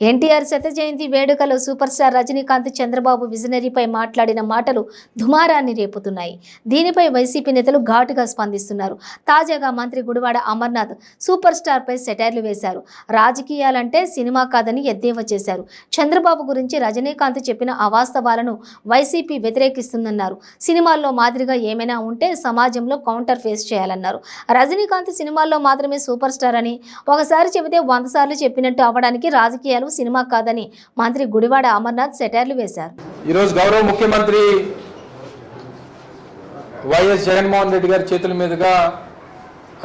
ఎన్టీఆర్ శత జయంతి వేడుకలో సూపర్ స్టార్ రజనీకాంత్ చంద్రబాబు విజనరీపై మాట్లాడిన మాటలు దుమారాన్ని రేపుతున్నాయి. దీనిపై వైసీపీ నేతలు ఘాటుగా స్పందిస్తున్నారు. తాజాగా మంత్రి గుడివాడ అమర్నాథ్ సూపర్ స్టార్పై సెటైర్లు వేశారు. రాజకీయాలంటే సినిమా కాదని ఎద్దేవా చేశారు. చంద్రబాబు గురించి రజనీకాంత్ చెప్పిన అవాస్తవాలను వైసీపీ వ్యతిరేకిస్తుందన్నారు. సినిమాల్లో మాదిరిగా ఏమైనా ఉంటే సమాజంలో కౌంటర్ ఫేస్ చేయాలన్నారు. రజనీకాంత్ సినిమాల్లో మాత్రమే సూపర్ స్టార్ అని ఒకసారి చెబితే వంద సార్లు చెప్పినట్టు అవ్వడానికి రాజకీయాలు సినిమా కాదని మంత్రి గుడివాడ అమర్నాథ్ సెటైర్లు వేశారు. ఈరోజు గౌరవ ముఖ్యమంత్రి వైఎస్ జగన్మోహన్ రెడ్డి గారి చేతుల మీదుగా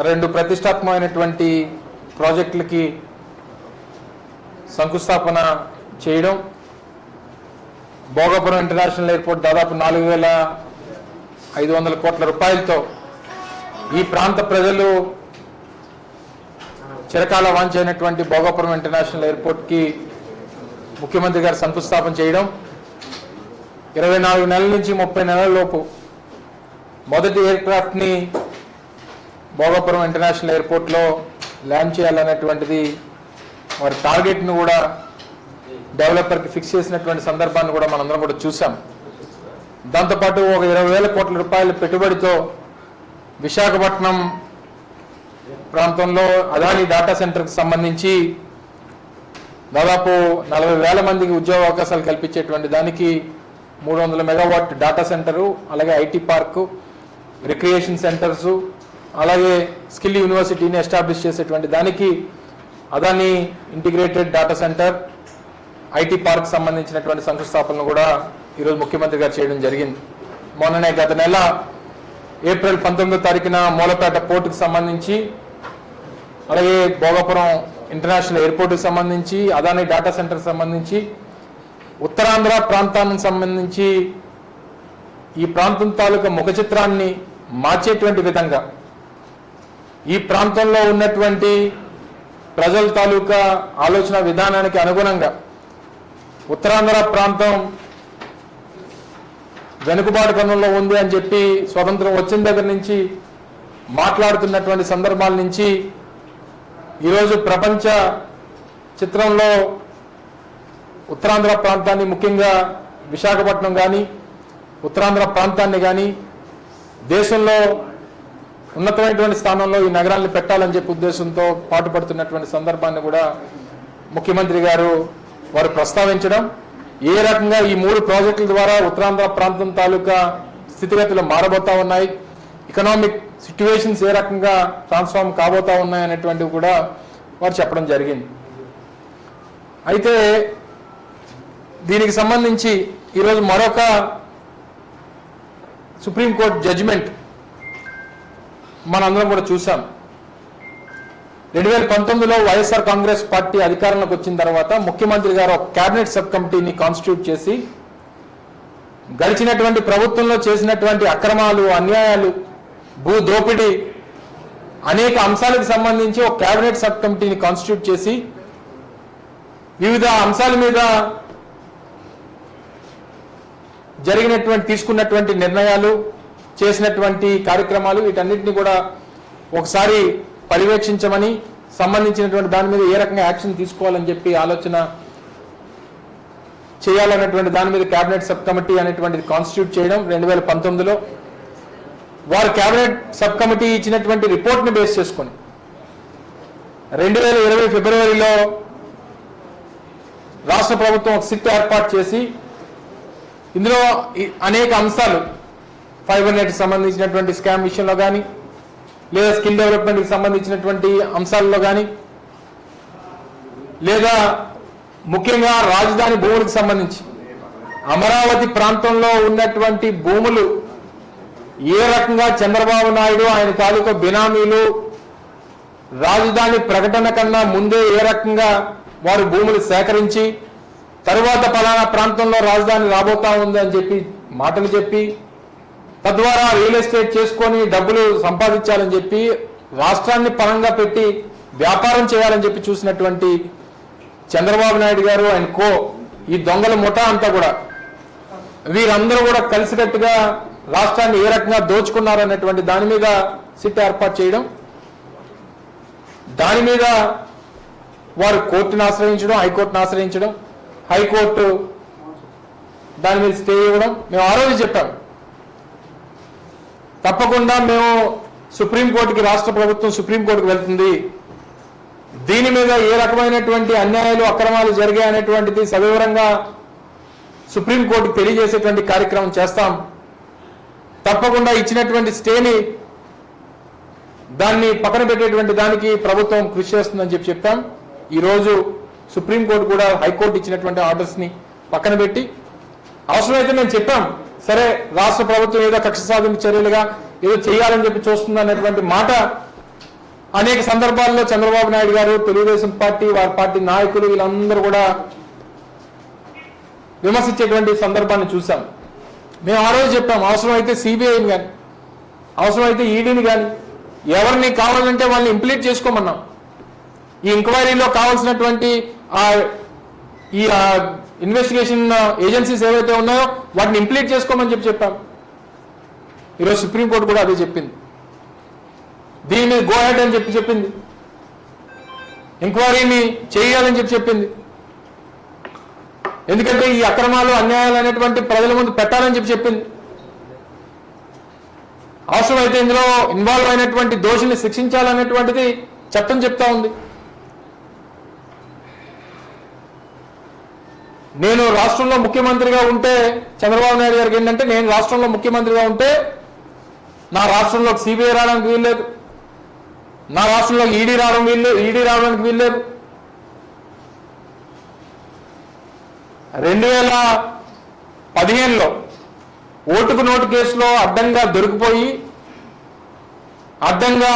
రెండు ప్రతిష్టాత్మకమైనటువంటి ప్రాజెక్టులకి శంకుస్థాపన చేయడం భోగాపురం ఇంటర్నేషనల్ ఎయిర్పోర్ట్ దాదాపు నాలుగు వేల ఐదు వందల కోట్ల రూపాయలతో ఈ ప్రాంత ప్రజలు చిరకాల వాంఛైనటువంటి భోగాపురం ఇంటర్నేషనల్ ఎయిర్పోర్ట్కి ముఖ్యమంత్రి గారు శంకుస్థాపన చేయడం ఇరవై నాలుగు నెలల నుంచి ముప్పై నెలల లోపు మొదటి ఎయిర్క్రాఫ్ట్ని భోగాపురం ఇంటర్నేషనల్ ఎయిర్పోర్ట్లో ల్యాండ్ చేయాలనేటువంటిది వారి టార్గెట్ను కూడా డెవలపర్కి ఫిక్స్ చేసినటువంటి సందర్భాన్ని కూడా మనందరం కూడా చూసాం. దాంతోపాటు ఒక ఇరవై వేల కోట్ల రూపాయల పెట్టుబడితో విశాఖపట్నం ప్రాంతంలో అదాని డేటా సెంటర్కి సంబంధించి దాదాపు నలభై వేల మందికి ఉద్యోగ అవకాశాలు కల్పించేటువంటి దానికి మూడు వందల మెగావాట్ డేటా సెంటరు అలాగే ఐటీ పార్కు రిక్రియేషన్ సెంటర్సు అలాగే స్కిల్ యూనివర్సిటీని ఎస్టాబ్లిష్ చేసేటువంటి దానికి Adani integrated data centre IT park సంబంధించినటువంటి శంకుస్థాపనలు కూడా ఈరోజు ముఖ్యమంత్రి గారు చేయడం జరిగింది. మొన్ననే గత నెల ఏప్రిల్ పంతొమ్మిదో తారీఖున మూలపేట పోర్టుకు సంబంధించి అలాగే భోగాపురం ఇంటర్నేషనల్ ఎయిర్పోర్ట్కి సంబంధించి అదాని డేటా సెంటర్కి సంబంధించి ఉత్తరాంధ్ర ప్రాంతానికి సంబంధించి ఈ ప్రాంతం తాలూకా ముఖ చిత్రాన్ని మార్చేటువంటి విధంగా ఈ ప్రాంతంలో ఉన్నటువంటి ప్రజల తాలూకా ఆలోచన విధానానికి అనుగుణంగా ఉత్తరాంధ్ర ప్రాంతం వెనుకబాటు కన్నంలో ఉంది అని చెప్పి స్వతంత్రం వచ్చిన దగ్గర నుంచి మాట్లాడుతున్నటువంటి సందర్భాల నుంచి ఈరోజు ప్రపంచ చిత్రంలో ఉత్తరాంధ్ర ప్రాంతాన్ని ముఖ్యంగా విశాఖపట్నం కానీ ఉత్తరాంధ్ర ప్రాంతాన్ని కానీ దేశంలో ఉన్నతమైనటువంటి స్థానంలో ఈ నగరాన్ని పెట్టాలని చెప్పి ఉద్దేశంతో పాటుపడుతున్నటువంటి సందర్భాన్ని కూడా ముఖ్యమంత్రి గారు వారు ప్రస్తావించడం. ఏ రకంగా ఈ మూడు ప్రాజెక్టుల ద్వారా ఉత్తరాంధ్ర ప్రాంతం తాలూకా స్థితిగతులు మారబోతా ఉన్నాయి ఎకనామిక్ సిచ్యువేషన్స్ ఏ రకంగా ట్రాన్స్ఫార్మ్ కాబోతా ఉన్నాయి అనేటువంటివి కూడా వారు చెప్పడం జరిగింది. అయితే దీనికి సంబంధించి ఈరోజు మరొక సుప్రీంకోర్టు జడ్జిమెంట్ మనందరం కూడా చూసాం. రెండు వేల పంతొమ్మిదిలో వైఎస్ఆర్ కాంగ్రెస్ పార్టీ అధికారంలోకి వచ్చిన తర్వాత ముఖ్యమంత్రి గారు ఒక కేబినెట్ సబ్ కమిటీని కాన్స్టిట్యూట్ చేసి గడిచినటువంటి ప్రభుత్వంలో చేసినటువంటి అక్రమాలు అన్యాయాలు భూ దోపిడీ అనేక అంశాలకు సంబంధించి ఒక కేబినెట్ సబ్ కమిటీని కాన్స్టిట్యూట్ చేసి వివిధ అంశాల మీద జరిగినటువంటి తీసుకున్నటువంటి నిర్ణయాలు చేసినటువంటి కార్యక్రమాలు వీటన్నిటిని కూడా ఒకసారి పర్యవేక్షించమని సంబంధించినటువంటి దాని మీద ఏ రకంగా యాక్షన్ తీసుకోవాలని చెప్పి ఆలోచన చేయాలన్నటువంటి దాని మీద కేబినెట్ సబ్ కమిటీ అనేటువంటిది కాన్స్టిట్యూట్ చేయడం రెండు వేల పంతొమ్మిదిలో వారు కేబినెట్ సబ్ కమిటీ ఇచ్చినటువంటి రిపోర్ట్ని బేస్ చేసుకొని రెండు వేల ఇరవై ఫిబ్రవరిలో రాష్ట్ర ప్రభుత్వం ఒక సిట్ ఏర్పాటు చేసి ఇందులో అనేక అంశాలు ఫైబర్ నెట్కి సంబంధించినటువంటి స్కామ్ విషయంలో కానీ లేదా స్కిల్ డెవలప్మెంట్కి సంబంధించినటువంటి అంశాల్లో కానీ లేదా ముఖ్యంగా రాజధాని భూములకు సంబంధించి అమరావతి ప్రాంతంలో ఉన్నటువంటి భూములు ఏ రకంగా చంద్రబాబు నాయుడు ఆయన తాలూకా బినామీలు రాజధాని ప్రకటన కన్నా ముందే ఏ రకంగా వారు భూములు సేకరించి తరువాత పలానా ప్రాంతంలో రాజధాని రాబోతా ఉంది అని చెప్పి మాటలు చెప్పి తద్వారా రియల్ ఎస్టేట్ చేసుకొని డబ్బులు సంపాదించాలని చెప్పి రాష్ట్రాన్ని పరంగా పెట్టి వ్యాపారం చేయాలని చెప్పి చూసినటువంటి చంద్రబాబు నాయుడు గారు ఆయన కో ఈ దొంగల ముఠా అంతా కూడా వీరందరూ కూడా కలిసికట్టుగా రాష్ట్రాన్ని ఏ రకంగా దోచుకున్నారనేటువంటి దాని మీద సిట్ ఏర్పాటు చేయడం దాని మీద వారు కోర్టును ఆశ్రయించడం హైకోర్టును ఆశ్రయించడం హైకోర్టు దాని మీద స్టే ఇవ్వడం మేము ఆ రోజు చెప్పాం. తప్పకుండా మేము సుప్రీంకోర్టుకి రాష్ట్ర ప్రభుత్వం సుప్రీంకోర్టుకు వెళ్తుంది. దీని మీద ఏ రకమైనటువంటి అన్యాయాలు అక్రమాలు జరిగాయనేటువంటిది సవివరంగా సుప్రీంకోర్టుకు తెలియజేసేటువంటి కార్యక్రమం చేస్తాం. తప్పకుండా ఇచ్చినటువంటి స్టేని దాన్ని పక్కన పెట్టేటువంటి దానికి ప్రభుత్వం కృషి చేస్తుందని చెప్పి చెప్పాం ఈరోజు సుప్రీంకోర్టు కూడా హైకోర్టు ఇచ్చినటువంటి ఆర్డర్స్ని పక్కన పెట్టి అవసరమైతే మేము చెప్పాం. సరే రాష్ట్ర ప్రభుత్వం ఏదో కక్ష సాధింపు చర్యలుగా ఏదో చేయాలని చెప్పి చూస్తుంది అనేటువంటి మాట అనేక సందర్భాల్లో చంద్రబాబు నాయుడు గారు తెలుగుదేశం పార్టీ వారి పార్టీ నాయకులు వీళ్ళందరూ కూడా విమర్శించేటువంటి సందర్భాన్ని చూశాం. మేము ఆ రోజు చెప్పాం అవసరమైతే సిబిఐని కానీ అవసరమైతే ఈడీని కానీ ఎవరిని కావాలంటే వాళ్ళని ఇంప్లీట్ చేసుకోమన్నాం. ఈ ఎంక్వైరీలో కావాల్సినటువంటి ఆ ఈ ఇన్వెస్టిగేషన్ ఏజెన్సీస్ ఏవైతే ఉన్నాయో వాటిని ఇంప్లీట్ చేసుకోమని చెప్పి చెప్పాం. ఈరోజు సుప్రీంకోర్టు కూడా అదే చెప్పింది. దీని మీద గో హెడ్ అని చెప్పి చెప్పింది. ఎంక్వైరీని చేయాలని చెప్పి చెప్పింది. ఎందుకంటే ఈ అక్రమాలు అన్యాయాలు అనేటువంటి ప్రజల ముందు పెట్టాలని చెప్పి చెప్పింది. అవసరమైతే ఇందులో ఇన్వాల్వ్ అయినటువంటి దోషుల్ని శిక్షించాలనేటువంటిది చట్టం చెప్తా ఉంది. నేను రాష్ట్రంలో ముఖ్యమంత్రిగా ఉంటే చంద్రబాబు నాయుడు గారికి ఏంటంటే నేను రాష్ట్రంలో ముఖ్యమంత్రిగా ఉంటే నా రాష్ట్రంలో సిబిఐ రావడానికి వీల్లేదు. నా రాష్ట్రంలో ఈడీ రావడం వీల్లేదు ఈడీ రావడానికి వీల్లేదు. రెండు వేల పదిహేనులో ఓటుకు నోటు కేసులో అడ్డంగా దొరికిపోయి అడ్డంగా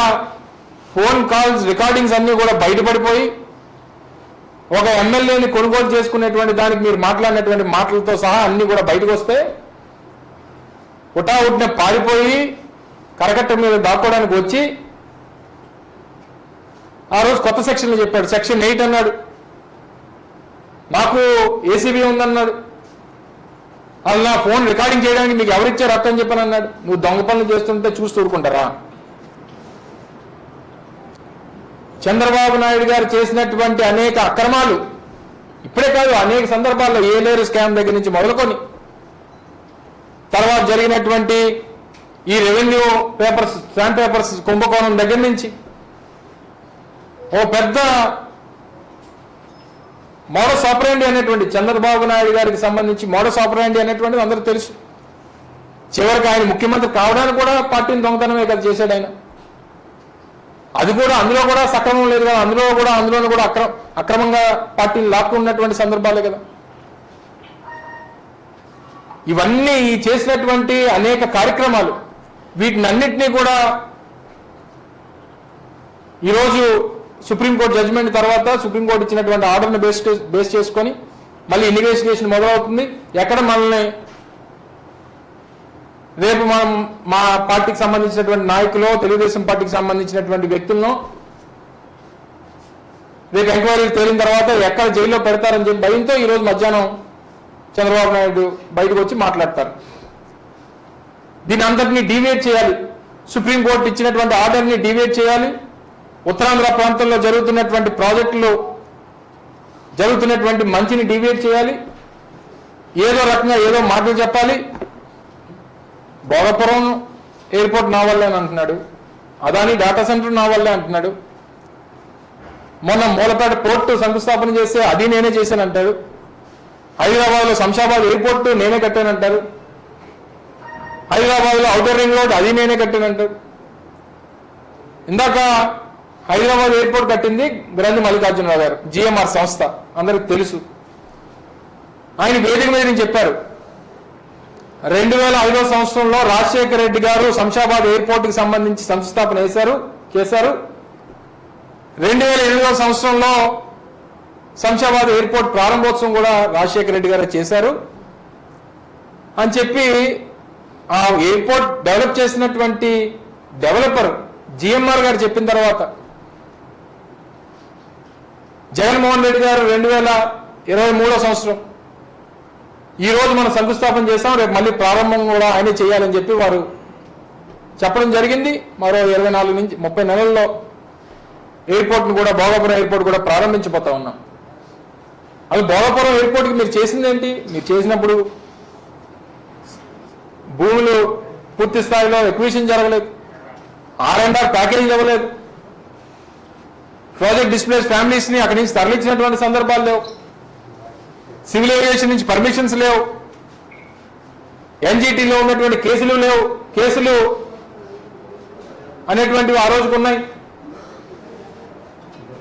ఫోన్ కాల్స్ రికార్డింగ్స్ అన్నీ కూడా బయటపడిపోయి ఒక ఎమ్మెల్యేని కొనుగోలు చేసుకునేటువంటి దానికి మీరు మాట్లాడినటువంటి మాటలతో సహా అన్ని కూడా బయటకు వస్తే ఉటావుటిన పారిపోయి కరకట్ట మీద దాక్కోవడానికి వచ్చి ఆ రోజు కొత్త సెక్షన్లు చెప్పాడు. సెక్షన్ ఎయిట్ అన్నాడు. నాకు ఏసీబీ ఉందన్నాడు. అది నా ఫోన్ రికార్డింగ్ చేయడానికి మీకు ఎవరిచ్చారు అర్థం చెప్పని అన్నాడు. నువ్వు దొంగ పనులు చేస్తుంటే చూసి ఊరుకుంటారా చంద్రబాబు నాయుడు గారు చేసినటువంటి అనేక అక్రమాలు ఇప్పుడే కాదు అనేక సందర్భాల్లో ఏ లేరు స్కామ్ దగ్గర నుంచి మొదలుకొని తర్వాత జరిగినటువంటి ఈ రెవెన్యూ పేపర్స్ స్టాంప్ పేపర్స్ కుంభకోణం దగ్గర నుంచి ఓ పెద్ద మోడస్ ఆపరాండి అనేటువంటి చంద్రబాబు నాయుడు గారికి సంబంధించి మోడస్ ఆపరాండి అనేటువంటిది అందరూ తెలుసు. చివరికి ఆయన ముఖ్యమంత్రి కావడానికి కూడా పార్టీని దొంగతనమే కదా చేశాడు ఆయన. అది కూడా అందులో కూడా సక్రమం లేదు కదా. అందులో కూడా అందులోనూ కూడా అక్రమ అక్రమంగా పార్టీని లాక్కున్నటువంటి సందర్భాలే కదా. ఇవన్నీ ఈ చేసినటువంటి అనేక కార్యక్రమాలు వీటినన్నింటినీ కూడా ఈరోజు సుప్రీంకోర్టు జడ్జిమెంట్ తర్వాత సుప్రీంకోర్టు ఇచ్చినటువంటి ఆర్డర్ని బేస్ బేస్ చేసుకొని మళ్ళీ ఇన్వెస్టిగేషన్ మొదలవుతుంది. ఎక్కడ మనల్ని రేపు మనం మా పార్టీకి సంబంధించినటువంటి నాయకులు తెలుగుదేశం పార్టీకి సంబంధించినటువంటి వ్యక్తులను రేపు ఎంక్వైరీలు తేలిన తర్వాత ఎక్కడ జైల్లో పెడతారని చెప్పి భయంతో ఈరోజు మధ్యాహ్నం చంద్రబాబు నాయుడు బయటకు వచ్చి మాట్లాడతారు. దీని అంతటిని డివేట్ చేయాలి. సుప్రీంకోర్టు ఇచ్చినటువంటి ఆర్డర్ని డివేట్ చేయాలి. ఉత్తరాంధ్ర ప్రాంతంలో జరుగుతున్నటువంటి ప్రాజెక్టులు జరుగుతున్నటువంటి మంచిని డివేట్ చేయాలి. ఏదో రకంగా ఏదో మాటలు చెప్పాలి. భోగపురం ఎయిర్పోర్ట్ నా వల్లే అని అంటున్నాడు. అదాని డేటా సెంటర్ నా వల్లే అంటున్నాడు. మొన్న మూలపేట పోర్టు శంకుస్థాపన చేస్తే అది నేనే చేశానంటాడు హైదరాబాద్లో శంషాబాద్ ఎయిర్పోర్ట్ నేనే కట్టానంటారు హైదరాబాద్లో అవుటర్ రింగ్ రోడ్ అది నేనే కట్టానంటారు ఇందాక హైదరాబాద్ ఎయిర్పోర్ట్ కట్టింది గ్రంథి మల్లికార్జునరావు గారు జిఎంఆర్ సంస్థ. అందరికి తెలుసు. ఆయన వేదిక మీద నేను చెప్పారు. రెండు వేల ఐదో సంవత్సరంలో రాజశేఖర రెడ్డి గారు శంషాబాద్ ఎయిర్పోర్ట్కి సంబంధించి సంస్థాపన చేశారు చేశారు. రెండు వేల ఎనిమిదవ సంవత్సరంలో శంషాబాద్ ఎయిర్పోర్ట్ ప్రారంభోత్సవం కూడా రాజశేఖర రెడ్డి గారు చేశారు. అని చెప్పి ఆ ఎయిర్పోర్ట్ డెవలప్ చేసినటువంటి డెవలపర్ జిఎంఆర్ గారు చెప్పిన తర్వాత జగన్మోహన్ రెడ్డి గారు రెండు వేల ఇరవై మూడో సంవత్సరం. ఈ రోజు మనం శంకుస్థాపన చేస్తాం రేపు మళ్ళీ ప్రారంభం కూడా ఆయనే చేయాలని చెప్పి వారు చెప్పడం జరిగింది. మరో ఇరవై నాలుగు నుంచి ముప్పై నెలల్లో ఎయిర్పోర్ట్ను కూడా భోగాపురం ఎయిర్పోర్ట్ కూడా ప్రారంభించిపోతా ఉన్నాం. అది భోగాపురం ఎయిర్పోర్ట్కి మీరు చేసింది ఏంటి మీరు చేసినప్పుడు భూములు పూర్తి స్థాయిలో ఎక్విషన్ జరగలేదు. ఆర్ అండ్ ఆర్ ప్యాకేజ్ ఇవ్వలేదు. ప్రాజెక్ట్ డిస్ప్లేస్ ఫ్యామిలీస్ని అక్కడి నుంచి తరలించినటువంటి సందర్భాలు లేవు. సివిల్ ఏవియేషన్ నుంచి పర్మిషన్స్ లేవు. ఎన్జిటిలో ఉన్నటువంటి కేసులు లేవు. కేసులు అనేటువంటివి ఆ రోజుకు ఉన్నాయి.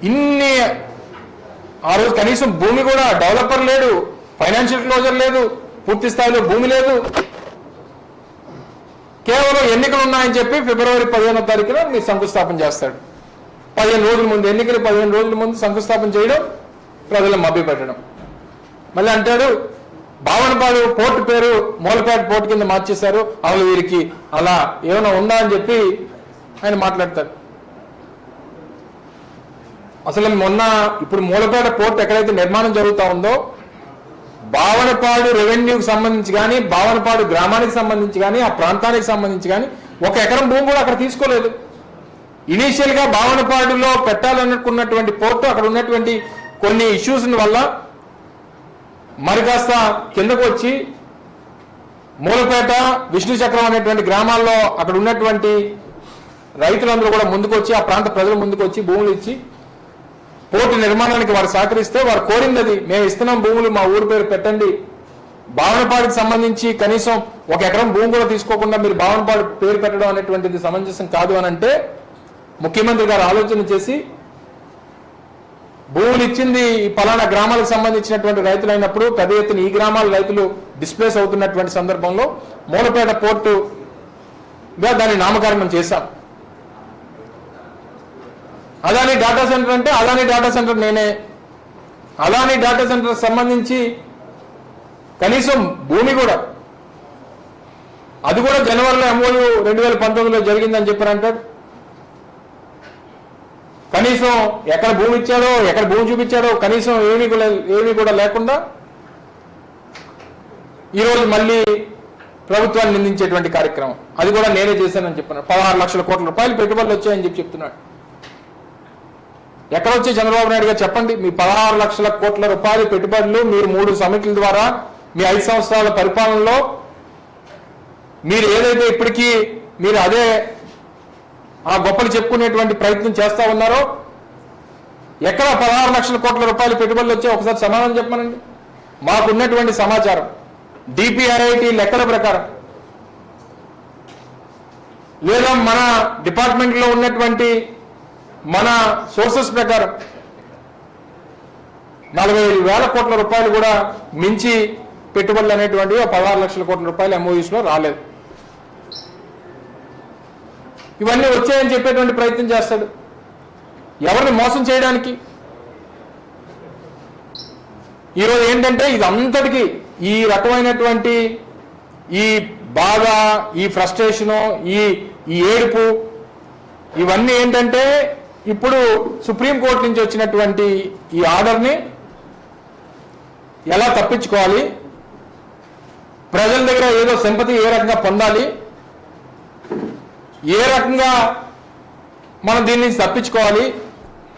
ఇన్ని ఆ రోజు కనీసం భూమి కూడా డెవలపర్ లేడు. ఫైనాన్షియల్ క్లోజర్ లేదు. పూర్తి స్థాయిలో భూమి లేదు. కేవలం ఎన్నికలు ఉన్నాయని చెప్పి ఫిబ్రవరి పదిహేనో తారీఖున మీరు శంకుస్థాపన చేస్తాడు. పదిహేను రోజుల ముందు ఎన్నికలు పదిహేను రోజుల ముందు శంకుస్థాపన చేయడం ప్రజలను మభ్యపెట్టడం. మళ్ళీ అంటాడు భావనపాడు పోర్టు పేరు మూలపేట పోర్టు కింద మార్చేశారు. అవును వీరికి అలా ఏమైనా ఉందా అని చెప్పి ఆయన మాట్లాడతారు. అసలు మొన్న ఇప్పుడు మూలపేట పోర్ట్ ఎక్కడైతే నిర్మాణం జరుగుతా ఉందో భావనపాడు రెవెన్యూకి సంబంధించి కానీ భావనపాడు గ్రామానికి సంబంధించి కానీ ఆ ప్రాంతానికి సంబంధించి కానీ ఒక ఎకరం భూమి కూడా అక్కడ తీసుకోలేదు. ఇనీషియల్గా భావనపాడులో పెట్టాలనుకున్నటువంటి పోర్టు అక్కడ ఉన్నటువంటి కొన్ని ఇష్యూస్ వల్ల మరి కాస్త కిందకు వచ్చి మూలపేట విష్ణు చక్రం అనేటువంటి గ్రామాల్లో అక్కడ ఉన్నటువంటి రైతులందరూ కూడా ముందుకు వచ్చి ఆ ప్రాంత ప్రజలు ముందుకు వచ్చి భూములు ఇచ్చి పోర్టు నిర్మాణానికి వారు సహకరిస్తే వారు కోరింది అది మేము ఇస్తున్నాం భూములు మా ఊరు పేరు పెట్టండి. భావనపాడికి సంబంధించి కనీసం ఒక ఎకరం భూమి కూడా తీసుకోకుండా మీరు భావనపాడు పేరు పెట్టడం అనేటువంటిది సమంజసం కాదు అని అంటే ముఖ్యమంత్రి గారు ఆలోచన చేసి భూములు ఇచ్చింది ఈ పలానా గ్రామాలకు సంబంధించినటువంటి రైతులు అయినప్పుడు పెద్ద ఎత్తున ఈ గ్రామాల రైతులు డిస్ప్లేస్ అవుతున్నటువంటి సందర్భంలో మూలపేట పోర్టుగా దాన్ని నామకరణం చేశాం. అదానీ డాటా సెంటర్ అంటే అదానీ డాటా సెంటర్ నేనే. అదానీ డాటా సెంటర్ సంబంధించి కనీసం భూమి కూడా అది కూడా జనవరిలో ఎంఓయూ రెండు వేల పంతొమ్మిదిలో జరిగిందని చెప్పారు అంటాడు కనీసం ఎక్కడ భూమి ఇచ్చాడో ఎక్కడ భూమి చూపించాడో కనీసం ఏమీ కూడా ఏమీ కూడా లేకుండా ఈరోజు మళ్ళీ ప్రభుత్వాన్ని నిందించేటువంటి కార్యక్రమం. అది కూడా నేనే చేశానని చెప్పినాడు. పదహారు లక్షల కోట్ల రూపాయలు పెట్టుబడులు వచ్చాయని చెప్పి చెప్తున్నాడు. ఎక్కడ వచ్చి చంద్రబాబు నాయుడు గారు చెప్పండి మీ పదహారు లక్షల కోట్ల రూపాయలు పెట్టుబడులు మీరు మూడు సమిట్ల ద్వారా మీ ఐదు సంవత్సరాల పరిపాలనలో మీరు ఏదైతే ఇప్పటికీ మీరు అదే ఆ గొప్పలు చెప్పుకునేటువంటి ప్రయత్నం చేస్తూ ఉన్నారో? ఎక్కడ పదహారు లక్షల కోట్ల రూపాయలు పెట్టుబడులు వచ్చాయి? ఒకసారి సమాధానం చెప్పమనండి. మాకున్నటువంటి సమాచారం. డిపిఐఐటి లెక్కల ప్రకారం? లేదా మన డిపార్ట్మెంట్లో ఉన్నటువంటి మన సోర్సెస్ ప్రకారం నలభై వేల కోట్ల రూపాయలు కూడా మించి పెట్టుబడులు అనేటువంటివి పదహారు లక్షల కోట్ల రూపాయలు MOUs రాలేదు. ఇవన్నీ వచ్చాయని చెప్పేటువంటి ప్రయత్నం చేస్తాడు. ఎవరిని మోసం చేయడానికి? ఈరోజు ఏంటంటే ఇది అంతటికి ఈ రకమైనటువంటి ఈ బాధ ఈ ఫ్రస్ట్రేషను ఈ ఈ ఏడుపు ఇవన్నీ ఏంటంటే ఇప్పుడు సుప్రీంకోర్టు నుంచి వచ్చినటువంటి ఈ ఆర్డర్ని ఎలా తప్పించుకోవాలి? ప్రజల దగ్గర ఏదో సింపతి ఏ రకంగా పొందాలి? ఏ రకంగా మనం దీన్ని తప్పించుకోవాలి?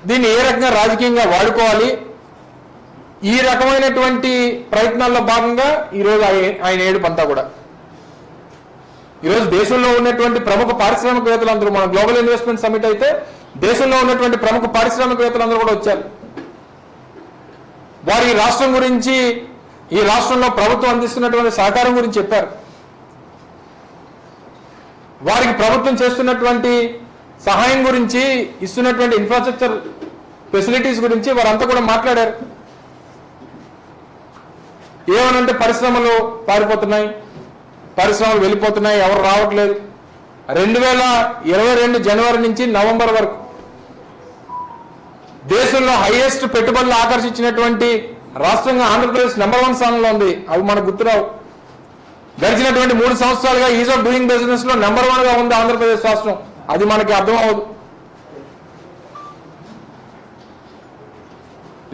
దీన్ని ఏ రకంగా రాజకీయంగా వాడుకోవాలి? ఈ రకమైనటువంటి ప్రయత్నాల్లో భాగంగా ఈరోజు ఆయన ఏడుపంతా కూడా. ఈరోజు దేశంలో ఉన్నటువంటి ప్రముఖ పారిశ్రామికవేత్తలందరూ మన గ్లోబల్ ఇన్వెస్ట్మెంట్ సమిట్ అయితే దేశంలో ఉన్నటువంటి ప్రముఖ పారిశ్రామికవేత్తలందరూ కూడా వచ్చారు. వారు ఈ రాష్ట్రం గురించి ఈ రాష్ట్రంలో ప్రభుత్వం అందిస్తున్నటువంటి సహకారం గురించి చెప్పారు. వారికి ప్రభుత్వం చేస్తున్నటువంటి సహాయం గురించి ఇస్తున్నటువంటి ఇన్ఫ్రాస్ట్రక్చర్ ఫెసిలిటీస్ గురించి వారంతా కూడా మాట్లాడారు. ఏమనంటే పరిశ్రమలు పారిపోతున్నాయి పరిశ్రమలు వెళ్ళిపోతున్నాయి ఎవరు రావట్లేదు. రెండు వేల ఇరవై రెండు జనవరి నుంచి నవంబర్ వరకు దేశంలో హైయెస్ట్ పెట్టుబడులు ఆకర్షించినటువంటి రాష్ట్రంగా ఆంధ్రప్రదేశ్ నెంబర్ వన్ స్థానంలో ఉంది. అవి మనకు గుర్తురావు. గడిచినటువంటి మూడు సంవత్సరాలుగా ఈజ్ ఆఫ్ డూయింగ్ బిజినెస్లో నెంబర్ వన్గా ఉంది ఆంధ్రప్రదేశ్ రాష్ట్రం. అది మనకి అర్థం అవ్వదు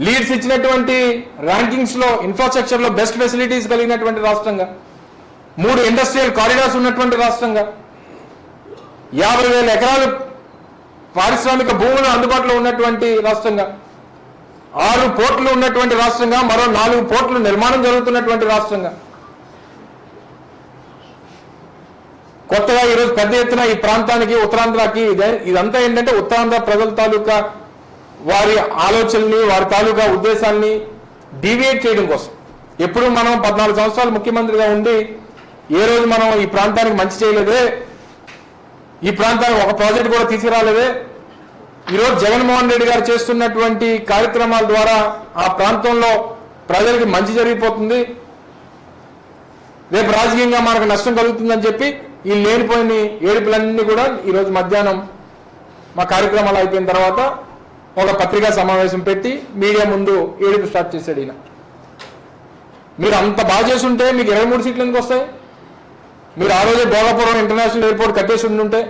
లీడ్స్ ఇచ్చినటువంటి ర్యాంకింగ్స్లో ఇన్ఫ్రాస్ట్రక్చర్లో బెస్ట్ ఫెసిలిటీస్ కలిగినటువంటి రాష్ట్రంగా. మూడు ఇండస్ట్రియల్ కారిడార్స్ ఉన్నటువంటి రాష్ట్రంగా. యాభై వేల ఎకరాలు పారిశ్రామిక భూములు అందుబాటులో ఉన్నటువంటి రాష్ట్రంగా. ఆరు పోర్టులు ఉన్నటువంటి రాష్ట్రంగా మరో నాలుగు పోర్టులు నిర్మాణం జరుగుతున్నటువంటి రాష్ట్రంగా. కొత్తగా ఈరోజు పెద్ద ఎత్తున ఈ ప్రాంతానికి ఉత్తరాంధ్రకి ఇదే- ఇదంతా ఏంటంటే ఉత్తరాంధ్ర ప్రజల తాలూకా వారి ఆలోచనల్ని వారి తాలూకా ఉద్దేశాన్ని డీవియేట్ చేయడం కోసం. ఎప్పుడు మనం పద్నాలుగు సంవత్సరాలు ముఖ్యమంత్రిగా ఉండి ఏ రోజు మనం ఈ ప్రాంతానికి మంచి చేయలేదే ఈ ప్రాంతానికి ఒక ప్రాజెక్ట్ కూడా తీసుకురాలేదే ఈరోజు జగన్మోహన్ రెడ్డి గారు చేస్తున్నటువంటి కార్యక్రమాల ద్వారా ఆ ప్రాంతంలో ప్రజలకి మంచి జరిగిపోతుంది. రేపు రాజకీయంగా మనకు నష్టం కలుగుతుందని చెప్పి ఈ లేనిపోయిన ఏడుపులన్నీ కూడా ఈరోజు మధ్యాహ్నం మా కార్యక్రమాలు అయిపోయిన తర్వాత ఒక పత్రికా సమావేశం పెట్టి మీడియా ముందు ఏడుపు స్టార్ట్ చేశాడు ఈయన. మీరు అంత బాగా చేసుంటే మీకు ఇరవై మూడు సీట్లు ఎందుకు వస్తాయి? మీరు ఆ రోజే భోగాపురం ఇంటర్నేషనల్ ఎయిర్పోర్ట్ కట్టేసి ఉండుంటే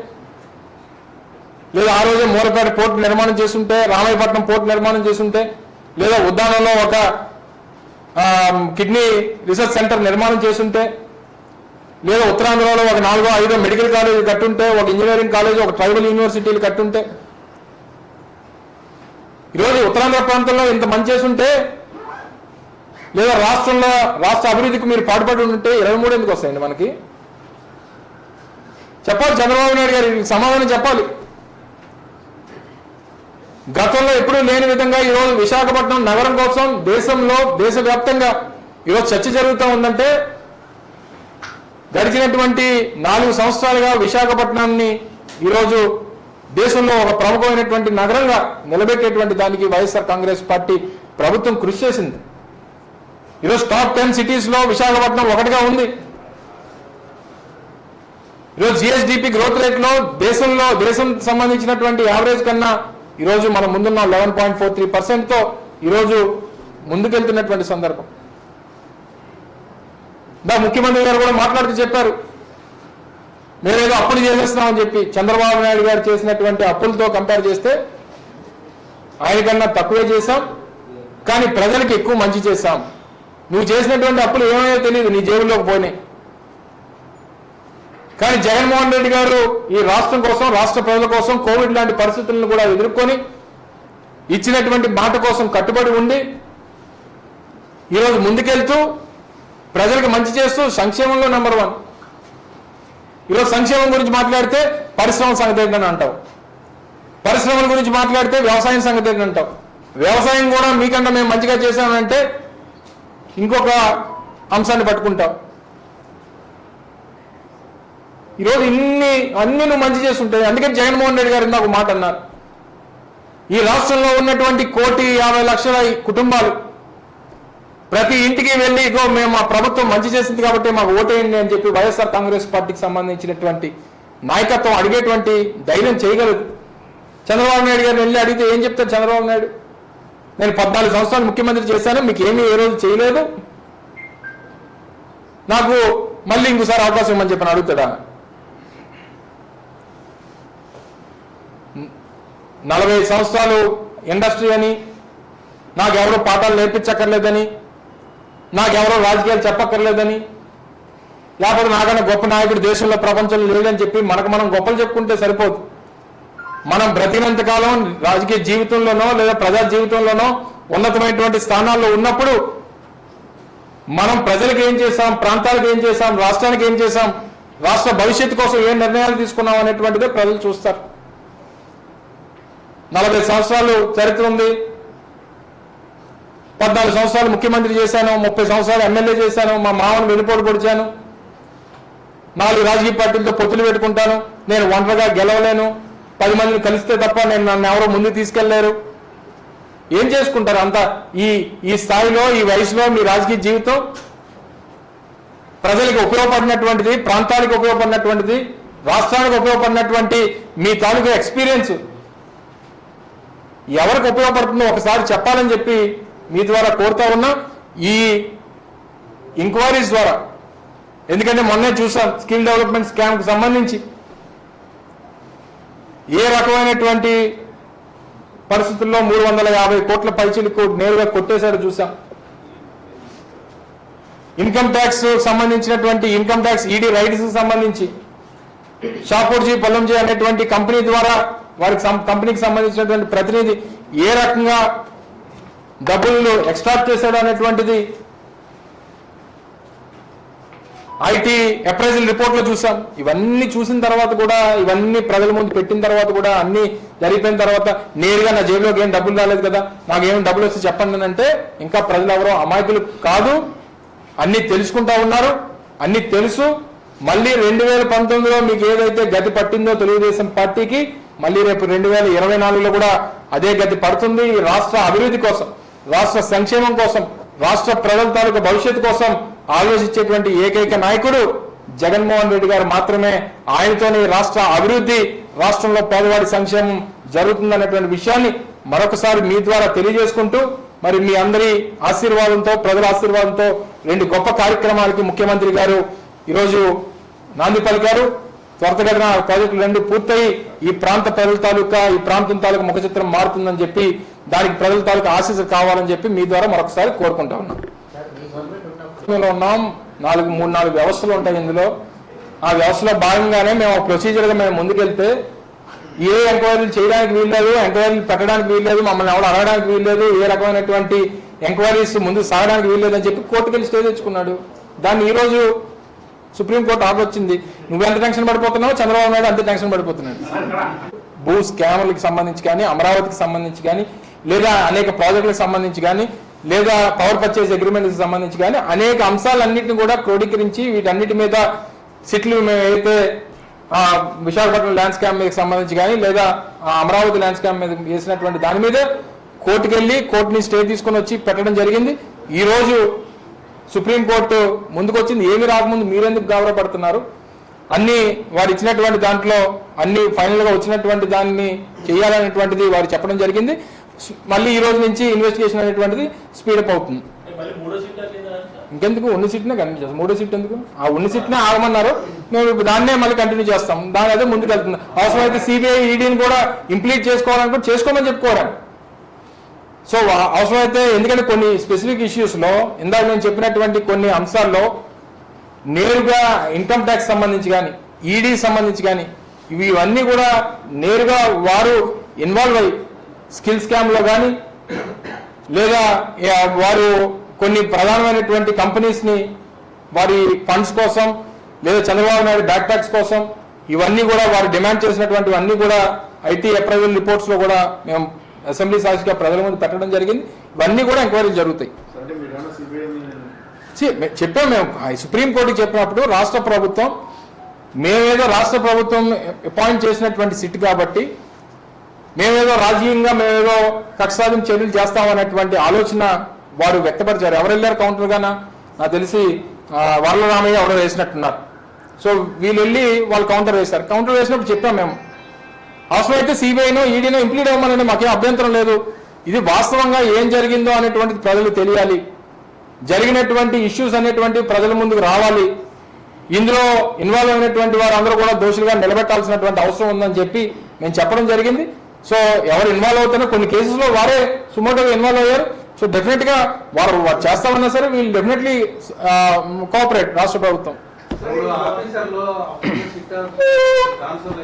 లేదా ఆ రోజే మూలపేట పోర్ట్ నిర్మాణం చేస్తుంటే రామాయపట్నం పోర్ట్ నిర్మాణం చేస్తుంటే లేదా ఉద్దానంలో ఒక కిడ్నీ రీసెర్చ్ సెంటర్ నిర్మాణం చేస్తుంటే లేదా ఉత్తరాంధ్రలో ఒక నాలుగో ఐదో మెడికల్ కాలేజ్ కట్టుంటే ఒక ఇంజనీరింగ్ కాలేజ్ ఒక ట్రైబల్ యూనివర్సిటీలు కట్టుంటే. ఈరోజు ఉత్తరాంధ్ర ప్రాంతంలో ఇంత మంచి చేస్తుంటే లేదా రాష్ట్రంలో రాష్ట్ర అభివృద్ధికి మీరు పాటుపడి ఉంటే ఇరవై మూడు ఎందుకు వస్తాయండి మనకి? చెప్పాలి చంద్రబాబు నాయుడు గారు సమాధానం చెప్పాలి. గతంలో ఎప్పుడూ లేని విధంగా ఈరోజు విశాఖపట్నం నగరం కోసం దేశంలో దేశవ్యాప్తంగా ఈరోజు చర్చ జరుగుతూ ఉందంటే గడిచినటువంటి నాలుగు సంవత్సరాలుగా విశాఖపట్నాన్ని ఈరోజు దేశంలో ఒక ప్రముఖమైనటువంటి నగరంగా నిలబెట్టేటువంటి దానికి వైఎస్ఆర్ కాంగ్రెస్ పార్టీ ప్రభుత్వం కృషి చేసింది. ఈరోజు టాప్ టెన్ సిటీస్లో విశాఖపట్నం ఒకటిగా ఉంది. ఈరోజు జిఎస్డిపి గ్రోత్ రేట్లో దేశంలో దేశం సంబంధించినటువంటి యావరేజ్ కన్నా ఈరోజు మనం ముందున్న లెవెన్ పాయింట్ ఫోర్ త్రీ పర్సెంట్తో ఈరోజు ముందుకెళ్తున్నటువంటి సందర్భం. దా ముఖ్యమంత్రి గారు కూడా మాట్లాడుతూ చెప్పారు. మేమేదో అప్పులు చేసేస్తున్నామని చెప్పి చంద్రబాబు నాయుడు గారు చేసినటువంటి అప్పులతో కంపేర్ చేస్తే ఆయన కన్నా తక్కువే చేశాం. కానీ ప్రజలకు ఎక్కువ మంచి చేశాం. నువ్వు చేసినటువంటి అప్పులు ఏమైనా తెలియదు నీ జేబుల్లోకి పోయినాయి. కానీ జగన్మోహన్ రెడ్డి గారు ఈ రాష్ట్రం కోసం రాష్ట్ర ప్రజల కోసం కోవిడ్ లాంటి పరిస్థితులను కూడా ఎదుర్కొని ఇచ్చినటువంటి మాట కోసం కట్టుబడి ఉండి ఈరోజు ముందుకెళ్తూ ప్రజలకు మంచి చేస్తూ సంక్షేమంలో నెంబర్ వన్ ఈరోజు సంక్షేమం గురించి మాట్లాడితే పరిశ్రమల సంగతి ఏంటని అంటావు. పరిశ్రమల గురించి మాట్లాడితే వ్యవసాయం సంగతి ఏంటని అంటావు. వ్యవసాయం కూడా మీకన్నా మేము మంచిగా చేశామంటే ఇంకొక అంశాన్ని పట్టుకుంటాం ఈరోజు ఇన్ని అన్ని నువ్వు మంచి చేస్తుంటాయి అందుకని జగన్మోహన్ రెడ్డి గారు ఇందాక ఒక మాట అన్నారు. ఈ రాష్ట్రంలో ఉన్నటువంటి కోటి యాభై లక్షల కుటుంబాలు ప్రతి ఇంటికి వెళ్ళి ఇగో మేము మా ప్రభుత్వం మంచి చేసింది కాబట్టి మాకు ఓటేయండి అని చెప్పి వైఎస్ఆర్ కాంగ్రెస్ పార్టీకి సంబంధించినటువంటి నాయకత్వం అడిగేటువంటి ధైర్యం చేయగలదు. చంద్రబాబు నాయుడు గారిని వెళ్ళి అడిగితే ఏం చెప్తారు చంద్రబాబు నాయుడు? నేను పద్నాలుగు సంవత్సరాలు ముఖ్యమంత్రి చేశాను మీకు ఏమీ ఏ రోజు చేయలేదు. నాకు మళ్ళీ ఇంకోసారి అవకాశం ఇవ్వమని చెప్పని అడుగుతాడా? నలభై సంవత్సరాలు ఇండస్ట్రీ అని నాకు నాకెవరో పాఠాలు నేర్పించక్కర్లేదని నాకెవరో రాజకీయాలు చెప్పక్కర్లేదని. లేకపోతే నాకన్నా గొప్ప నాయకుడు దేశంలో ప్రపంచంలో లేడని చెప్పి మనకు మనం గొప్పలు చెప్పుకుంటే సరిపోదు. మనం బ్రతినంతకాలం రాజకీయ జీవితంలోనో లేదా ప్రజా జీవితంలోనో ఉన్నతమైనటువంటి స్థానాల్లో ఉన్నప్పుడు మనం ప్రజలకు ఏం చేశాం ప్రాంతాలకు ఏం చేశాం రాష్ట్రానికి ఏం చేశాం రాష్ట్ర భవిష్యత్తు కోసం ఏ నిర్ణయాలు తీసుకున్నాం అనేటువంటిదే ప్రజలు చూస్తారు. నలభై సంవత్సరాలు చరిత్ర ఉంది. పద్నాలుగు సంవత్సరాలు ముఖ్యమంత్రి చేశాను ముప్పై సంవత్సరాలు ఎమ్మెల్యే చేశాను మా మామను వెనుపోటు పొడిచాను. నాలుగు రాజకీయ పార్టీలతో పొత్తులు పెట్టుకుంటాను. నేను ఒంటరిగా గెలవలేను. పది మందిని కలిస్తే తప్ప నేను నన్ను ఎవరో ముందు తీసుకెళ్ళేరు. ఏం చేసుకుంటారు అంతా? ఈ ఈ స్థాయిలో ఈ వయసులో మీ రాజకీయ జీవితం? ప్రజలకు ఉపయోగపడినటువంటిది ప్రాంతానికి ఉపయోగపడినటువంటిది రాష్ట్రానికి ఉపయోగపడినటువంటి మీ తాలూకా ఎక్స్పీరియన్స్. ఎవరికి ఉపయోగపడుతుందో ఒకసారి చెప్పాలని చెప్పి మీ ద్వారా కోరుతా ఉన్నా ఈ ఇంక్వైరీస్ ద్వారా. ఎందుకంటే మొన్నే చూసాం స్కిల్ డెవలప్మెంట్ స్కామ్కి సంబంధించి. ఏ రకమైనటువంటి పరిస్థితుల్లో మూడు వందల యాభై కోట్ల పైచీలకు నేరుగా కొట్టేశాడు చూసాం. ఇన్కమ్ ట్యాక్స్ సంబంధించినటువంటి ఇన్కమ్ ట్యాక్స్ ఈడీ రైట్స్ సంబంధించి. షాపూర్జీ పొల్లంజీ అనేటువంటి కంపెనీ ద్వారా వారికి సం- కంపెనీకి సంబంధించినటువంటి ప్రతినిధి ఏ రకంగా డబ్బులు ఎక్స్ట్రాక్ట్ చేశాడు అనేటువంటిది ఐటీ అప్రైజల్ రిపోర్ట్లో చూసాం ఇవన్నీ చూసిన తర్వాత కూడా ఇవన్నీ ప్రజల ముందు పెట్టిన తర్వాత కూడా అన్ని జరిగిపోయిన తర్వాత నేరుగా నా జేబులోకి ఏం డబ్బులు రాలేదు కదా నాకేం డబ్బులు వస్తే చెప్పండి అంటే ఇంకా ప్రజలు ఎవరో అమాయకులు కాదు. అన్ని తెలుసుకుంటా ఉన్నారు. అన్ని తెలుసు. మళ్ళీ రెండు వేల పంతొమ్మిదిలో మీకు ఏదైతే గతి పట్టిందో తెలుగుదేశం పార్టీకి మళ్ళీ రేపు రెండు వేల ఇరవై నాలుగులో కూడా అదే గతి పడుతుంది ఈ రాష్ట్ర అభివృద్ధి కోసం. రాష్ట్ర సంక్షేమం కోసం రాష్ట్ర ప్రజల తాలూకు భవిష్యత్తు కోసం ఆలోచించేటువంటి ఏకైక నాయకుడు జగన్మోహన్ రెడ్డి గారు మాత్రమే. ఆయనతోనే రాష్ట్ర అభివృద్ధి రాష్ట్రంలో పేదవాడి సంక్షేమం జరుగుతుందనేటువంటి విషయాన్ని మరొకసారి మీ ద్వారా తెలియజేసుకుంటూ మరి మీ అందరి ఆశీర్వాదంతో ప్రజల ఆశీర్వాదంతో రెండు గొప్ప కార్యక్రమాలకి ముఖ్యమంత్రి గారు ఈరోజు నాంది పలికారు. త్వరితగతిన ప్రాజెక్టులు రెండు పూర్తయి ఈ ప్రాంత ప్రజల తాలూకా ఈ ప్రాంతం తాలూకా ముఖ చిత్రం మారుతుందని చెప్పి దానికి ప్రజల తాలూకు ఆశీస్సు కావాలని చెప్పి మీ ద్వారా మరొకసారి కోరుకుంటా ఉన్నాం. ఉన్నాం. నాలుగు మూడు నాలుగు వ్యవస్థలు ఉంటాయి ఇందులో. ఆ వ్యవస్థలో భాగంగానే మేము ప్రొసీజర్గా మేము ముందుకెళ్తే ఏ ఎంక్వైరీలు చేయడానికి వీల్లేదు ఎంక్వైరీలు పెట్టడానికి వీల్లేదు మమ్మల్ని ఎవరు అడగడానికి వీల్లేదు ఏ రకమైనటువంటి ఎంక్వైరీస్ ముందు సాగడానికి వీల్లేదు అని చెప్పి కోర్టుకెళ్ళి స్టే తెచ్చుకున్నాడు. దాన్ని ఈరోజు సుప్రీంకోర్టు ఆర్డర్ వచ్చింది. నువ్వెంత టెన్షన్ పడిపోతున్నావు చంద్రబాబు నాయుడు అంతే టెన్షన్ పడిపోతున్నాడు. భూ స్కాములకు సంబంధించి కానీ అమరావతికి సంబంధించి కానీ లేదా అనేక ప్రాజెక్టులకు సంబంధించి కానీ లేదా పవర్ పర్చేజ్ అగ్రిమెంట్కి సంబంధించి కానీ అనేక అంశాలన్నింటినీ కూడా క్రోడీకరించి వీటన్నిటి మీద సిట్లు మేము అయితే విశాఖపట్నం ల్యాండ్ స్కామ్ మీద సంబంధించి కానీ లేదా అమరావతి ల్యాండ్ స్కామ్ మీద చేసినటువంటి దాని మీద కోర్టుకెళ్ళి కోర్టుని స్టే తీసుకొని వచ్చి పెట్టడం జరిగింది. ఈరోజు సుప్రీంకోర్టు ముందుకు వచ్చింది ఏమి రాకముందు మీరెందుకు గౌరవపడుతున్నారు? అన్ని వారు ఇచ్చినటువంటి దాంట్లో అన్ని ఫైనల్గా వచ్చినటువంటి దాన్ని చేయాలనేటువంటిది వారు చెప్పడం జరిగింది. మళ్ళీ ఈ రోజు నుంచి ఇన్వెస్టిగేషన్ అనేటువంటిది స్పీడప్ అవుతుంది. ఇంకెందుకు? ఉన్న సీట్నే కంటిన్యూ చేస్తాం. మూడో సీట్ ఎందుకు? ఆ ఉన్న సీట్నే ఆగమన్నారు. మేము దాన్నే మళ్ళీ కంటిన్యూ చేస్తాం. దాని అదే ముందుకు వెళ్తుంది. అవసరమైతే సిబిఐ ఈడీని కూడా ఇంప్లీట్ చేసుకోవాలనుకుంటే చేసుకోమని చెప్పుకోవడానికి సో అవసరమైతే ఎందుకంటే కొన్ని స్పెసిఫిక్ ఇష్యూస్లో ఇందాక నేను చెప్పినటువంటి కొన్ని అంశాల్లో నేరుగా ఇన్కమ్ ట్యాక్స్ సంబంధించి కానీ ఈడీ సంబంధించి కానీ ఇవి ఇవన్నీ కూడా నేరుగా వారు ఇన్వాల్వ్ అయ్యి స్కిల్ స్కామ్లో కానీ లేదా వారు కొన్ని ప్రధానమైనటువంటి కంపెనీస్ని వారి ఫండ్స్ కోసం లేదా చంద్రబాబు నాయుడు బ్యాక్ ట్యాక్స్ కోసం ఇవన్నీ కూడా వారు డిమాండ్ చేసినటువంటి అన్ని కూడా ఐటీ అప్రైవల్ రిపోర్ట్స్లో కూడా మేము అసెంబ్లీ సాక్షిగా ప్రజల ముందు పెట్టడం జరిగింది. ఇవన్నీ కూడా ఎంక్వైరీలు జరుగుతాయి. చెప్పాం మేము. ఆ సుప్రీంకోర్టుకి చెప్పినప్పుడు రాష్ట్ర ప్రభుత్వం మేమేదో రాష్ట్ర ప్రభుత్వం అపాయింట్ చేసినటువంటి సిట్ కాబట్టి మేమేదో రాజకీయంగా మేమేదో కక్ష చర్యలు చేస్తామనేటువంటి ఆలోచన వారు వ్యక్తపరిచారు. ఎవరు వెళ్ళారు కౌంటర్ గానా? నాకు తెలిసి వరలరామయ్య ఎవరో వేసినట్టున్నారు. సో వీళ్ళు వెళ్ళి వాళ్ళు కౌంటర్ వేశారు. కౌంటర్ వేసినప్పుడు చెప్పాం మేము. అవసరమైతే సిబిఐనో ఈడీనో ఇంప్లీట్ అవ్వమనండి మాకేం అభ్యంతరం లేదు. ఇది వాస్తవంగా ఏం జరిగిందో అనేటువంటిది ప్రజలు తెలియాలి. జరిగినటువంటి ఇష్యూస్ అనేటువంటి ప్రజల ముందుకు రావాలి. ఇందులో ఇన్వాల్వ్ అయినటువంటి వారందరూ కూడా దోషులుగా నిలబెట్టాల్సినటువంటి అవసరం ఉందని చెప్పి మేము చెప్పడం జరిగింది. సో ఎవరు ఇన్వాల్వ్ అవుతారో కొన్ని కేసెస్లో వారే సుమోటోగా ఇన్వాల్వ్ అయ్యారు. సో డెఫినెట్గా వారు చేస్తామన్నా సరే వీళ్ళు డెఫినెట్లీ కోఆపరేట్ రాష్ట్ర ప్రభుత్వం. ఆఫీసర్లో ట్రాన్స్ఫర్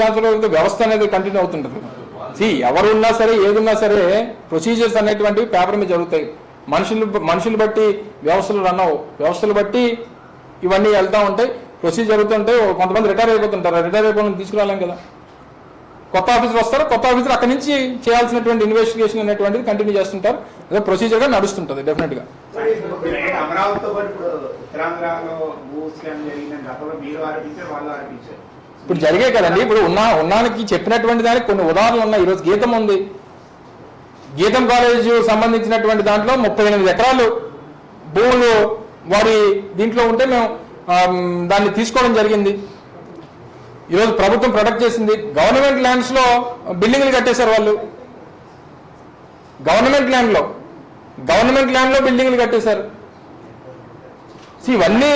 ట్రాన్స్ఫర్ అయితే వ్యవస్థ అనేది కంటిన్యూ అవుతుంటుంది. సి ఎవరు ఉన్నా సరే ఏదున్నా సరే ప్రొసీజర్స్ అనేటువంటివి పేపర్ మీద జరుగుతాయి. మనుషులు మనుషులు బట్టి వ్యవస్థలు రన్ అవ్వు వ్యవస్థలు బట్టి ఇవన్నీ వెళ్తా ఉంటాయి. ప్రొసీజర్ జరుగుతుంటే కొంతమంది రిటైర్ అయిపోతుంటారు. రిటైర్ అయిపోయిన తీసుకురాలేం కదా. కొత్త ఆఫీసర్ వస్తారు కొత్త ఆఫీసర్ అక్కడి నుంచి చేయాల్సినటువంటి ఇన్వెస్టిగేషన్ అనేటువంటిది కంటిన్యూ చేస్తుంటారు. అదే ప్రొసీజర్గా నడుస్తుంటది డెఫినెట్గా. అమరావతితో పాటు ఇప్పుడు జరిగే కదండి ఇప్పుడు ఉన్న ఉన్నానికి చెప్పినటువంటి దానికి కొన్ని ఉదాహరణలు ఉన్నాయి. ఈరోజు గీతం ఉంది. గీతం కాలేజ్ సంబంధించినటువంటి దాంట్లో ముప్పై ఎనిమిది ఎకరాలు భూములు వారి దీంట్లో ఉంటే మేము దాన్ని తీసుకోవడం జరిగింది. ఈరోజు ప్రభుత్వం ప్రొటెక్ట్ చేసింది. గవర్నమెంట్ ల్యాండ్స్లో బిల్డింగ్లు కట్టేశారు వాళ్ళు. గవర్నమెంట్ ల్యాండ్లో గవర్నమెంట్ ల్యాండ్లో బిల్డింగ్లు కట్టేశారు. See, ఇవన్నీ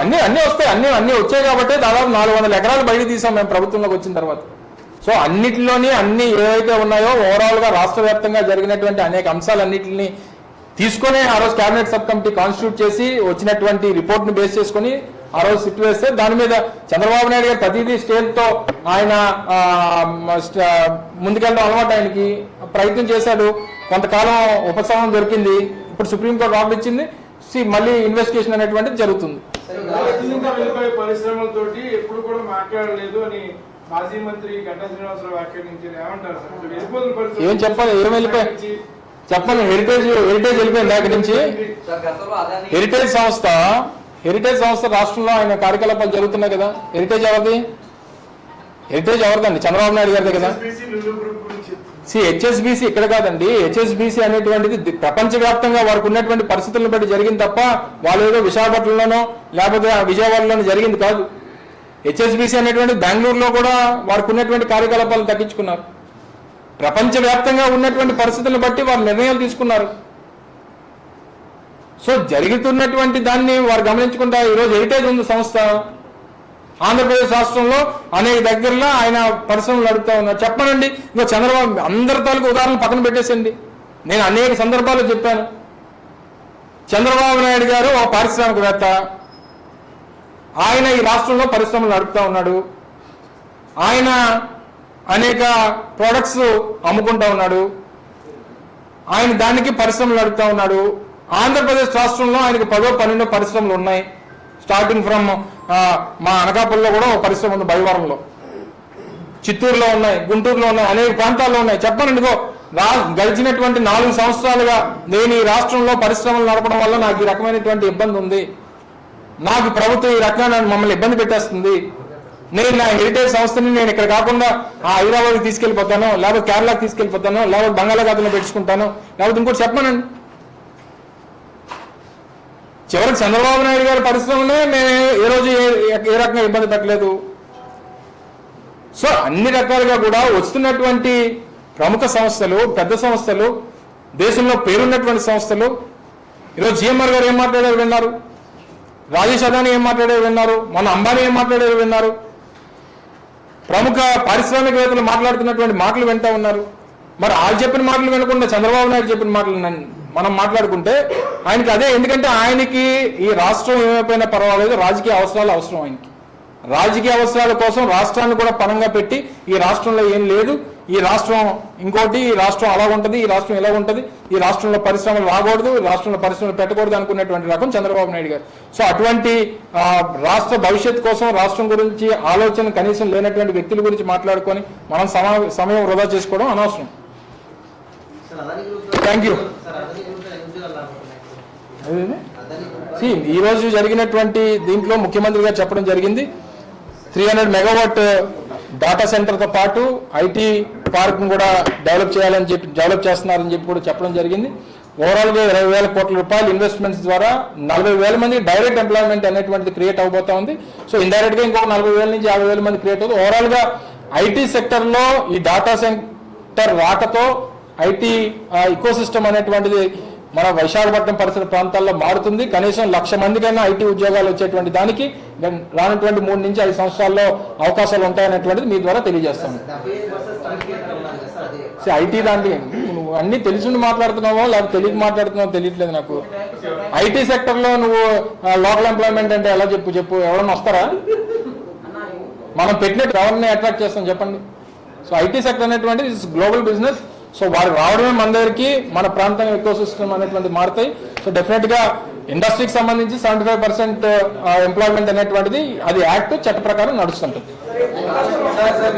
అన్నీ అన్నీ వస్తాయి. అన్నీ అన్నీ వచ్చాయి కాబట్టి దాదాపు నాలుగు వందల ఎకరాలు బయట తీసాం మేము ప్రభుత్వంలోకి వచ్చిన తర్వాత. సో అన్నిటిలోని అన్ని ఏవైతే ఉన్నాయో ఓవరాల్గా రాష్ట్ర వ్యాప్తంగా జరిగినటువంటి అనేక అంశాలన్నింటినీ తీసుకొని ఆ రోజు కేబినెట్ సబ్ కమిటీ కాన్స్టిట్యూట్ చేసి వచ్చినటువంటి రిపోర్ట్ను బేస్ చేసుకొని ఆ రోజు సిట్ వేస్తే దాని మీద చంద్రబాబు నాయుడు గారు ప్రతిదీ స్టేట్తో ఆయన ముందుకెళ్ళడం అలవాటు ఆయనకి. ప్రయత్నం చేశాడు. కొంతకాలం ఉపశమనం దొరికింది. ఇప్పుడు సుప్రీంకోర్టు ఆర్డర్ ఇచ్చింది. సి మళ్ళీ ఇన్వెస్టిగేషన్ అనేటువంటిది జరుగుతుంది. పరిశ్రమలతోటి ఎప్పుడు కూడా మాట్లాడలేదు అని మాజీ మంత్రి గంటా శ్రీనివాసరావు వ్యాఖ్యానించారు ఏమంటారు సార్? ఇక్కడ వెళ్ళిపోతున్న పరిస్థితి- ఏం చెప్పాలి? ఏం వెళ్ళిపోయి చెప్పండి. హెరిటేజ్ హెరిటేజ్ వెళ్ళిపోయింది అక్కడి నుంచి. హెరిటేజ్ సంస్థ హెరిటేజ్ సంస్థ రాష్ట్రంలో ఆయన కార్యకలాపాలు జరుగుతున్నాయి కదా. హెరిటేజ్ ఎవరిది? హెరిటేజ్ ఎవరిదండి చంద్రబాబు నాయుడు గారిదే కదా. సి హెచ్ఎస్బిసి ఇక్కడ కాదండి. హెచ్ఎస్బిసి అనేటువంటిది ప్రపంచవ్యాప్తంగా వారికి ఉన్నటువంటి పరిస్థితులను బట్టి జరిగింది తప్ప వాళ్ళు ఏదో విశాఖపట్నంలోనో లేకపోతే ఆ విజయవాడలోనో జరిగింది కాదు. హెచ్ఎస్బిసి అనేటువంటి బెంగళూరులో కూడా వారికి ఉన్నటువంటి కార్యకలాపాలను తగ్గించుకున్నారు. ప్రపంచవ్యాప్తంగా ఉన్నటువంటి పరిస్థితులను బట్టి వారు నిర్ణయాలు తీసుకున్నారు. సో జరుగుతున్నటువంటి దాన్ని వారు గమనించకుండా ఈరోజు హెరిటేజ్ ఉంది సంస్థ. ఆంధ్రప్రదేశ్ రాష్ట్రంలో అనేక దగ్గరలో ఆయన పరిశ్రమలు నడుపుతా ఉన్నారు. చెప్పనండి ఇంకో చంద్రబాబు అందరి తాలూకు ఉదాహరణ పక్కన పెట్టేసండి నేను అనేక సందర్భాల్లో చెప్పాను. చంద్రబాబు నాయుడు గారు ఒక పారిశ్రామికవేత్త. ఆయన ఈ రాష్ట్రంలో పరిశ్రమలు నడుపుతా ఉన్నాడు. ఆయన అనేక ప్రోడక్ట్స్ అమ్ముకుంటా ఉన్నాడు. ఆయన దానికి పరిశ్రమలు నడుపుతా ఉన్నాడు. ఆంధ్రప్రదేశ్ రాష్ట్రంలో ఆయనకు పదో పన్నెండో పరిశ్రమలు ఉన్నాయి. స్టార్టింగ్ ఫ్రమ్ మా అనకాపల్లిలో కూడా ఒక పరిశ్రమ ఉంది బైవరంలో. చిత్తూరులో ఉన్నాయి గుంటూరులో ఉన్నాయి అనేక ప్రాంతాల్లో ఉన్నాయి. చెప్పనండి రా గడిచినటువంటి నాలుగు సంవత్సరాలుగా నేను ఈ రాష్ట్రంలో పరిశ్రమలు నడపడం వల్ల నాకు ఈ రకమైనటువంటి ఇబ్బంది ఉంది. నాకు ప్రభుత్వం ఈ రకంగా మమ్మల్ని ఇబ్బంది పెట్టేస్తుంది. నేను నా హెరిటేజ్ సంస్థని నేను ఇక్కడ కాకుండా ఆ హైదరాబాద్కి తీసుకెళ్ళిపోతాను లేకపోతే కేరళకి తీసుకెళ్ళిపోతాను లేకపోతే బంగాళాఖాతంలో పెట్టుకుంటాను లేకపోతే ఇంకోటి చెప్పానండి. చివరికి చంద్రబాబు నాయుడు గారి పరిశ్రమలే మేము ఏ రోజు ఏ- ఏ రకంగా ఇబ్బంది పెట్టలేదు. సో అన్ని రకాలుగా కూడా వస్తున్నటువంటి ప్రముఖ సంస్థలు పెద్ద సంస్థలు దేశంలో పేరున్నటువంటి సంస్థలు ఈరోజు జిఎంఆర్ గారు ఏం మాట్లాడారు విన్నారు? రాజేష్ అదాని ఏం మాట్లాడారు విన్నారు? మన అంబానీ ఏం మాట్లాడారు విన్నారు? ప్రముఖ పారిశ్రామికవేత్తలు మాట్లాడుతున్నటువంటి మాటలు వింటా ఉన్నారు. మరి వాళ్ళు చెప్పిన మాటలు వినకుండా చంద్రబాబు నాయుడు చెప్పిన మాటలు నన్ను- మనం మాట్లాడుకుంటే ఆయనకి అదే ఎందుకంటే ఆయనకి ఈ రాష్ట్రం ఏమైపోయినా పర్వాలేదు రాజకీయ అవసరాలు అవసరం ఆయనకి. రాజకీయ అవసరాల కోసం రాష్ట్రాన్ని కూడా పణంగా పెట్టి ఈ రాష్ట్రంలో ఏం లేదు ఈ రాష్ట్రం ఇంకోటి ఈ రాష్ట్రం అలా ఉంటుంది ఈ రాష్ట్రం ఇలా ఉంటుంది ఈ రాష్ట్రంలో పరిశ్రమలు రాకూడదు రాష్ట్రంలో పరిశ్రమలు పెట్టకూడదు అనుకునేటువంటి రకం చంద్రబాబు నాయుడు గారు. సో అటువంటి రాష్ట్ర భవిష్యత్ కోసం రాష్ట్రం గురించి ఆలోచన కనీసం లేనటువంటి వ్యక్తుల గురించి మాట్లాడుకొని మనం సమయం వృధా చేసుకోవడం అనవసరం. You. See, ఈ రోజు జరిగినటువంటి దీంట్లో ముఖ్యమంత్రి గారు చెప్పడం జరిగింది. త్రీ హండ్రెడ్ మెగావాట్ డాటా సెంటర్తో పాటు ఐటీ పార్క్ కూడా డెవలప్ చేయాలని చెప్పి డెవలప్ చేస్తున్నారని చెప్పి కూడా చెప్పడం జరిగింది. ఓవరాల్గా ఇరవై వేల కోట్ల రూపాయల ఇన్వెస్ట్మెంట్స్ ద్వారా నలభై వేల మంది డైరెక్ట్ ఎంప్లాయ్మెంట్ అనేటువంటిది క్రియేట్ అవబోతా ఉంది. సో ఇండైరెక్ట్గా ఇంకొక నలభై వేల నుంచి యాభై వేల మంది క్రియేట్ అవుతుంది. ఓవరాల్గా ఐటీ సెక్టర్లో ఈ డాటా సెంటర్ రాకతో ఐటీ ఇకో సిస్టమ్ అనేటువంటిది మన విశాఖపట్నం పరిసర ప్రాంతాల్లో మారుతుంది. కనీసం లక్ష మందికైనా ఐటీ ఉద్యోగాలు వచ్చేటువంటి దానికి రానటువంటి మూడు నుంచి ఐదు సంవత్సరాల్లో అవకాశాలు ఉంటాయనేటువంటిది మీ ద్వారా తెలియజేస్తాను. ఐటీ దాంట్లో నువ్వు అన్ని తెలిసి మాట్లాడుతున్నావో లేకపోతే తెలియక మాట్లాడుతున్నావో తెలియట్లేదు నాకు. ఐటీ సెక్టర్లో నువ్వు లోకల్ ఎంప్లాయ్మెంట్ అంటే ఎలా చెప్పు చెప్పు ఎవరన్నా వస్తారా? మనం పెట్టినట్టు ఎవరిని అట్రాక్ట్ చేస్తాం చెప్పండి. సో ఐటీ సెక్టర్ అనేటువంటి గ్లోబల్ బిజినెస్ సో వారు రావడమే మన దగ్గరికి మన ప్రాంతం ఎక్కువ సిస్టమ్ అనేటువంటి మారుతాయి. సో డెఫినెట్గా ఇండస్ట్రీకి సంబంధించి సెవెంటీ ఫైవ్ పర్సెంట్ ఎంప్లాయ్మెంట్ అనేటువంటిది అది యాక్ట్ చట్ట ప్రకారం నడుస్తుంటుంది. Sir sir